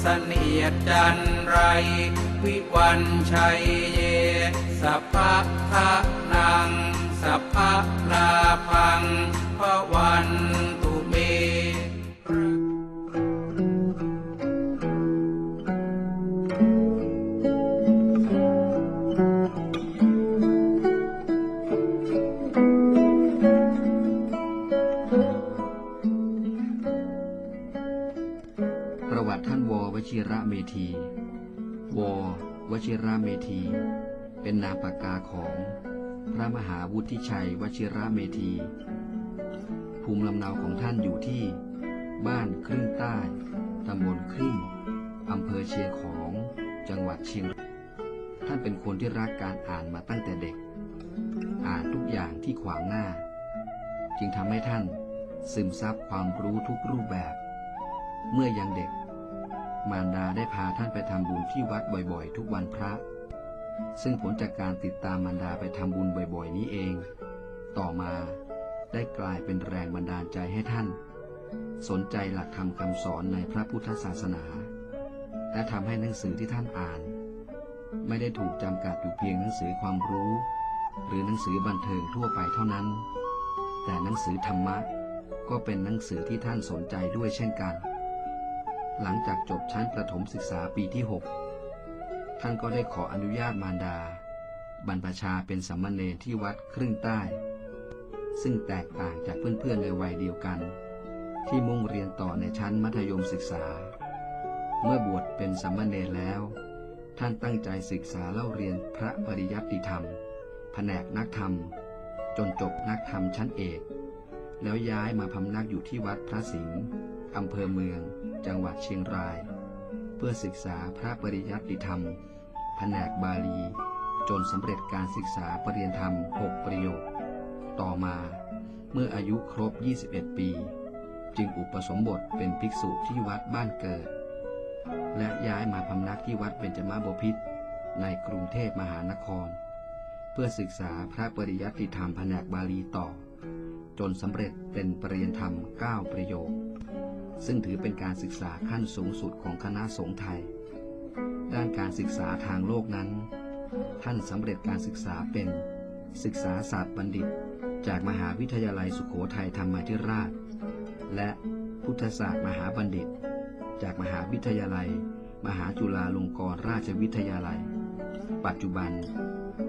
เสนียดจันไร วิวันชัยเย สัพพะทะนัง สัพพะลาพังพระวัน เมธี เป็นนามปากกาของพระมหาวุฒิชัยวชิระเมธี ภูมิลำเนาของท่านอยู่ที่ บ้านครึ่งใต้ ตำบลครึ่งอำเภอเชียงของจังหวัดเชียง ท่านเป็นคนที่รักการอ่านมาตั้งแต่เด็ก อ่านทุกอย่างที่ขวางหน้า จึงทำให้ท่านซึมซับความรู้ทุกรูปแบบ เมื่อยังเด็ก มารดาได้พาท่านไปทำบุญที่วัดบ่อยๆ ทุกวันพระ ซึ่งผลจากการติดตามมารดาไปทำบุญบ่อยๆ นี้เอง ต่อมาได้กลายเป็นแรงบันดาลใจให้ท่าน สนใจหลักธรรมคำสอนในพระพุทธศาสนา และทำให้หนังสือที่ท่านอ่าน ไม่ได้ถูกจำกัดอยู่เพียงหนังสือความรู้ หรือหนังสือบันเทิงทั่วไปเท่านั้น แต่หนังสือธรรมะก็เป็นหนังสือที่ท่านสนใจด้วยเช่นกัน หลังจากจบชั้นประถมศึกษาปีที่ 6 ท่านก็ได้ขออนุญาตมารดา บรรพชาเป็นสัมมาเนรที่วัดครึ่งใต้ ซึ่งแตกต่างจากเพื่อนๆในวัยเดียวกัน ที่มุ่งเรียนต่อในชั้นมัธยมศึกษา เมื่อบวชเป็นสัมมาเนรแล้ว ท่านตั้งใจศึกษาเล่าเรียนพระปริยัติธรรม แผนกนักธรรม จนจบนักธรรมชั้นเอก แล้วย้ายมาพำนักอยู่ที่วัดพระสิงห์อำเภอเมือง จังหวัดเชียงราย เพื่อศึกษาพระปริยัติธรรม ผนกบาลี จนสำเร็จการศึกษาปรริยนธรรม 6 ประโยค ต่อมาเมื่ออายุครบ 21 ปี จึงอุปสมบทเป็นภิกษุที่วัดบ้านเกิด และย้ายมาพำนักที่วัดเบญจมาบพิตรในกรุงเทพมหานคร เพื่อศึกษาพระปริยัติธรรมแผนกบาลีต่อ จนสำเร็จเป็นปรริยนธรรม 9 ประโยค ซึ่งถือเป็นการศึกษาขั้นสูงสุดของคณะสงฆ์ไทย ด้านการศึกษาทางโลกนั้น ท่านสำเร็จการศึกษาเป็นศึกษาศาสตร์บัณฑิต จากมหาวิทยาลัยสุโขทัยธรรมาธิราช และพุทธศาสตร์มหาบัณฑิต จากมหาวิทยาลัย มหาจุฬาลงกรณราชวิทยาลัย ปัจจุบัน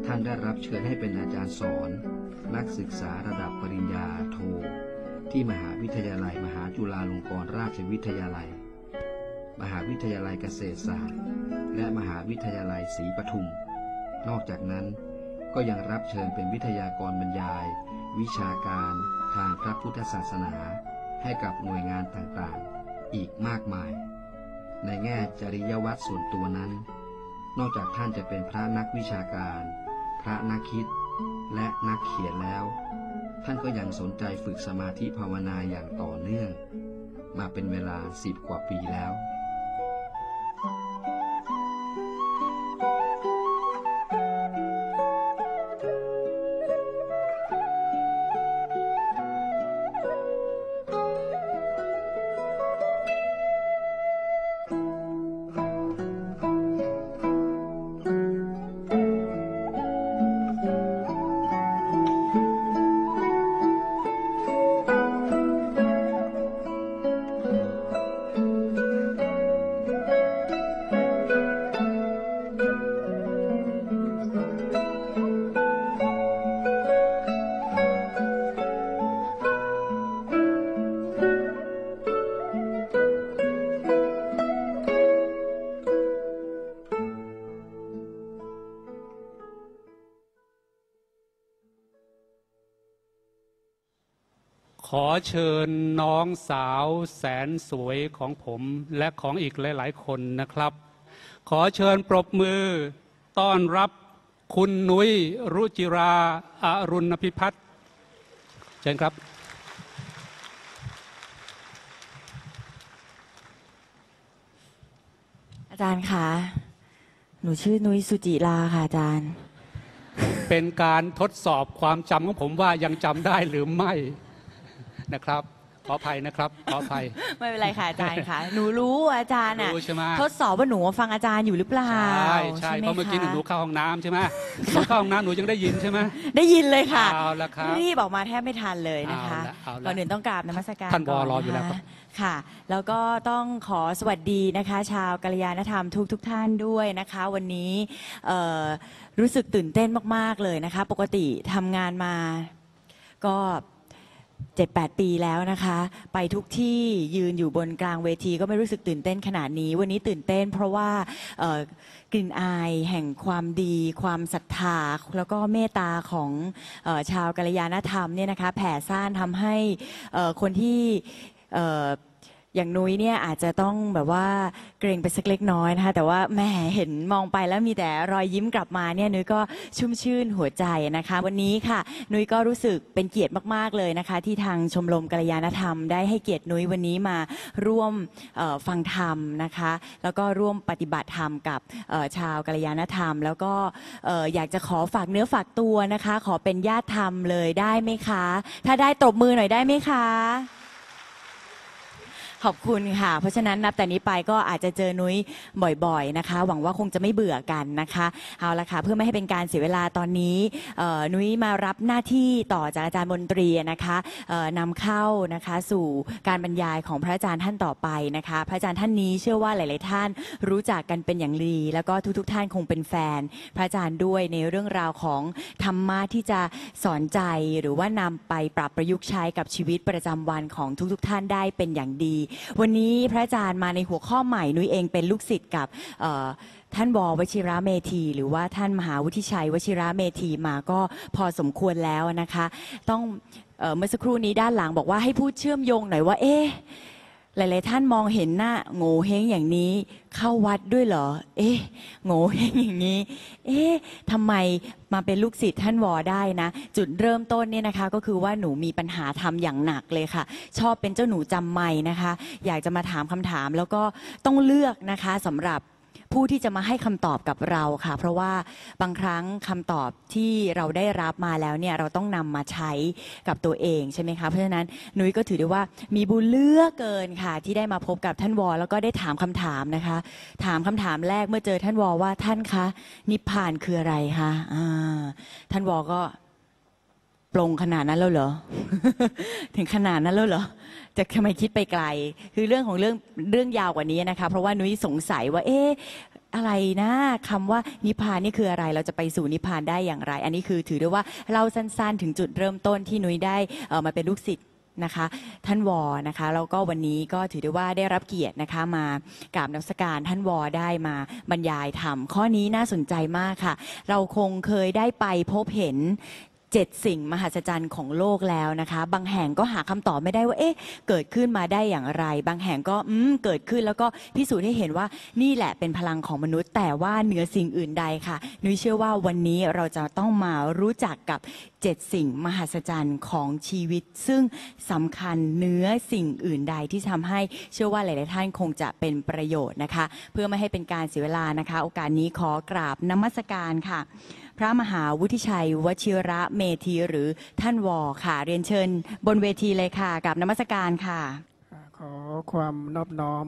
ท่านได้รับเชิญให้เป็นอาจารย์สอน นักศึกษาระดับปริญญาโท ที่มหาวิทยาลัย มหาจุฬาลงกรณราชวิทยาลัย มหาวิทยาลัยเกษตรศาสตร์ และมหาวิทยาลัยศรีปทุม นอกจากนั้นก็ยังรับเชิญเป็นวิทยากรบรรยาย วิชาการทางพระพุทธศาสนา ให้กับหน่วยงานต่างๆ อีกมากมาย ในแง่จริยวัตรส่วนตัวนั้น นอกจากท่านจะเป็นพระนักวิชาการ พระนักคิด และนักเขียนแล้ว ท่านก็ยังสนใจฝึกสมาธิภาวนาอย่างต่อเนื่อง มาเป็นเวลาสิบกว่าปีแล้ว ขอเชิญน้องสาวแสนสวยของผมและของอีกหลาย ๆ คนนะครับ ขอเชิญปรบมือต้อนรับคุณนุ้ยรุจิราอารุณพิพัฒน์เชิญครับอาจารย์คะหนูชื่อนุ้ยสุจิลาค่ะอาจารย์ เป็นการทดสอบความจำของผมว่ายังจำได้หรือไม่ นะครับ ขออภัยนะครับ ขออภัย ไม่เป็นไรค่ะอาจารย์ค่ะ หนูรู้อาจารย์อะรู้ใช่ไหม ทดสอบว่าหนูฟังอาจารย์อยู่หรือเปล่าใช่ใช่ไหเพราะเมื่อกี้หนูคะหนูเข้าห้องน้ำใช่ไหมหนูเข้าห้องน้ำหนูยังได้ยินใช่ไหม ได้ยินเลยค่ะเอาละครับรีบออกมาแทบไม่ทันเลยนะคะเอาละเอาละก่อนอื่นต้องกราบนมัสการท่านวอก่รออยู่แล้วนะครัคะบค่ะ แล้วก็ต้องขอสวัสดีนะคะ ชาวกัลยาณธรรมทุกทุกๆท่านด้วยนะคะ วันนี้เอ่อรู้สึกตื่นเต้นมากๆเลยนะคะ ปกติทำงานมา ก็ 7-8ปีแล้วนะคะ ไปทุกที่ยืนอยู่บนกลางเวทีก็ไม่รู้สึกตื่นเต้นขนาดนี้ วันนี้ตื่นเต้นเพราะว่าเอ่อกลิ่นอายแห่งความดี ความศรัทธา แล้วก็เมตตาของเออชาวกัลยาณธรรมเนี่ยนะคะแผ่ซ่านทำให้เอ่อคนที่เอ่อ อย่างนุ้ยเนี่ยอาจจะต้องแบบว่าเกรงไปสักเล็กน้อยนะคะแต่ว่าแหม่เห็นมองไปแล้วมีแต่รอยยิ้มกลับมาเนี่ยนุ้ยก็ชุ่มชื่นหัวใจนะคะ วันนี้ค่ะ นุ้ยก็รู้สึกเป็นเกียรติมากๆเลยนะคะ ที่ทางชมรมกัลยาณธรรมได้ให้เกียรตินุ้ยวันนี้มาร่วมฟังธรรมนะคะ แล้วก็ร่วมปฏิบัติธรรมกับชาวกัลยาณธรรม แล้วก็ออยากจะขอฝากเนื้อฝากตัวนะคะ ขอเป็นญาติธรรมเลยได้ไหมคะ ถ้าได้ตบมือหน่อยได้ไหมคะ ขอบคุณค่ะ เพราะฉะนั้นนับแต่นี้ไปก็อาจจะเจอนุ้ยบ่อยๆนะคะ หวังว่าคงจะไม่เบื่อกันนะคะ เอาละค่ะ เพื่อไม่ให้เป็นการเสียเวลาตอนนี้เอ่อนุ้ยมารับหน้าที่ต่อจากอาจารย์มนตรีนะคะเอ่อนำเข้านะคะสู่การบรรยายของพระอาจารย์ท่านต่อไปนะคะ พระอาจารย์ท่านนี้เชื่อว่าหลาย ๆ ท่านรู้จักกันเป็นอย่างดีแล้วก็ทุก ๆ ท่านคงเป็นแฟน พระอาจารย์ด้วยในเรื่องราวของธรรมะที่จะสอนใจหรือว่านำไปปรับประยุกต์ใช้กับชีวิตประจำวันของทุก ๆ ท่านได้เป็นอย่างดีวันนี้พระอาจารย์มาในหัวข้อใหม่นุ้ยเองเป็นลูกศิษย์กับเอ่อท่านววชิระเมธี หรือว่าท่านมหาวุฒิชัยวชิระเมธีมาก็พอสมควรแล้วนะคะ ต้องเอ่อเมื่อสักครู่นี้ด้านหลังบอกว่าให้พูดเชื่อมโยงหน่อยว่าเอ๊ะ หลาย ๆ ท่านมองเห็นหน้าโง่เฮงอย่างนี้เข้าวัดด้วยเหรอ เอ๊ะโง่เฮงอย่างนี้ เอ๊ะทำไมมาเป็นลูกศิษย์ท่านวอได้นะ จุดเริ่มต้นเนี่ยนะคะ ก็คือว่าหนูมีปัญหาทำอย่างหนักเลยค่ะ ชอบเป็นเจ้าหนูจำไม่นะคะ อยากจะมาถามคำถามแล้วก็ต้องเลือกนะคะสำหรับ ผู้ที่จะมาให้คำตอบกับเราค่ะ เพราะว่าบางครั้งคำตอบที่เราได้รับมาแล้วเนี่ยเราต้องนำมาใช้กับตัวเองใช่ไหมคะเพราะฉะนั้นนุ้ยก็ถือได้ว่ามีบุญเลือกเกินค่ะ ที่ได้มาพบกับท่านวอแล้วก็ได้ถามคำถามนะคะ ถามคำถามแรกเมื่อเจอท่านวอว่าท่านคะนิพพานคืออะไรคะท่านวอก็ ปลงขนาดนั้นแล้วเหรอ ถึงขนาดนั้นแล้วเหรอ จะทำไมคิดไปไกล คือเรื่องของเรื่องเรื่องยาวกว่านี้นะคะ เพราะว่านุ้ยสงสัยว่า เอ๊ะอะไรนะคำว่านิพานนี่คืออะไรเราจะไปสู่นิพานได้อย่างไร อันนี้คือถือได้ว่าเราสั้นๆ ถึงจุดเริ่มต้นที่นุ้ยได้เออมาเป็นลูกศิษย์นะคะท่านวอนะคะแล้วก็วันนี้ก็ถือได้ว่าได้รับเกียรตินะคะมากราบนมัสการท่านวอได้มาบรรยายธรรมข้อนี้น่าสนใจมากค่ะ เราคงเคยได้ไปพบเห็น เจ็ดสิ่งมหัศจรรย์ของโลกแล้วนะคะ บางแห่งก็หาคำตอบไม่ได้ว่า เอ๊ะ เกิดขึ้นมาได้อย่างไร บางแห่งก็อืมเกิดขึ้นแล้วก็พิสูจน์ให้เห็นว่านี่แหละเป็นพลังของมนุษย์ แต่ว่าเหนือสิ่งอื่นใดค่ะ นุ้ยเชื่อว่าวันนี้เราจะต้องมารู้จักกับเจ็ดสิ่งมหัศจรรย์ของชีวิต ซึ่งสำคัญเหนือสิ่งอื่นใดที่ทำให้เชื่อว่าหลาย ๆ ท่านคงจะเป็นประโยชน์นะคะ เพื่อไม่ให้เป็นการเสียเวลานะคะ โอกาสนี้ขอกราบนมัสการค่ะ ระมหาวุฒิชัย วชิระเมธีหรือท่านวอค่ะ เรียนเชิญ บนเวทีเลยค่ะ กับนมัสการค่ะ ขอความนอบน้อม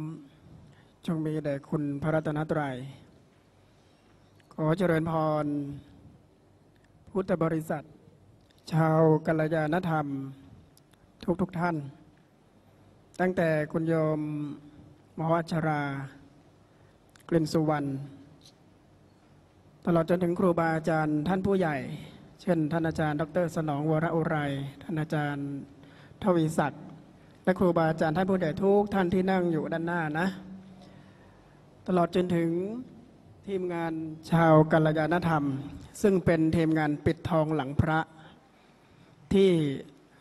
จงมีแด่คุณพระรัตนตรัย ขอเจริญพร พุทธบริษัท ชาวกัลยาณธรรม ทุกทุกท่าน ตั้งแต่คุณโยมมหาวัชรา กลิ่นสุวรรณ ตลอดจนถึงครูบาอาจารย์ท่านผู้ใหญ่ เช่น ท่านอาจารย์ ดร สนองวรอุไรท่านอาจารย์ทวีศักดิ์และครูบาอาจารย์ท่านผู้ใหญ่ทุกท่านที่นั่งอยู่ด้านหน้านะ ตลอดจนถึงทีมงานชาวกัลยาณธรรม ซึ่งเป็นทีมงานปิดทองหลังพระ ที่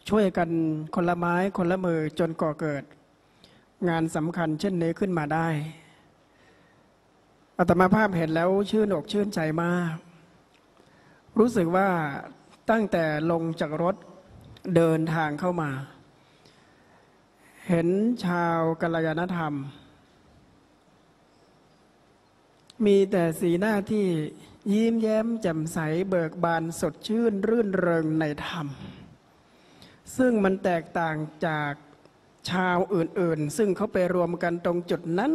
ช่วยกันคนละไม้คนละมือจนก่อเกิด งานสำคัญเช่นนี้ขึ้นมาได้ อาตมาภาพเห็นแล้วชื่นอกชื่นใจมาก รู้สึกว่าตั้งแต่ลงจากรถเดินทางเข้ามา เห็นชาวกัลยาณธรรม มีแต่สีหน้าที่ยิ้มแย้มแจ่มใสเบิกบานสดชื่นรื่นเริงในธรรม ซึ่งมันแตกต่างจากชาวอื่นๆ ซึ่งเขาไปรวมกันตรงจุดนั้น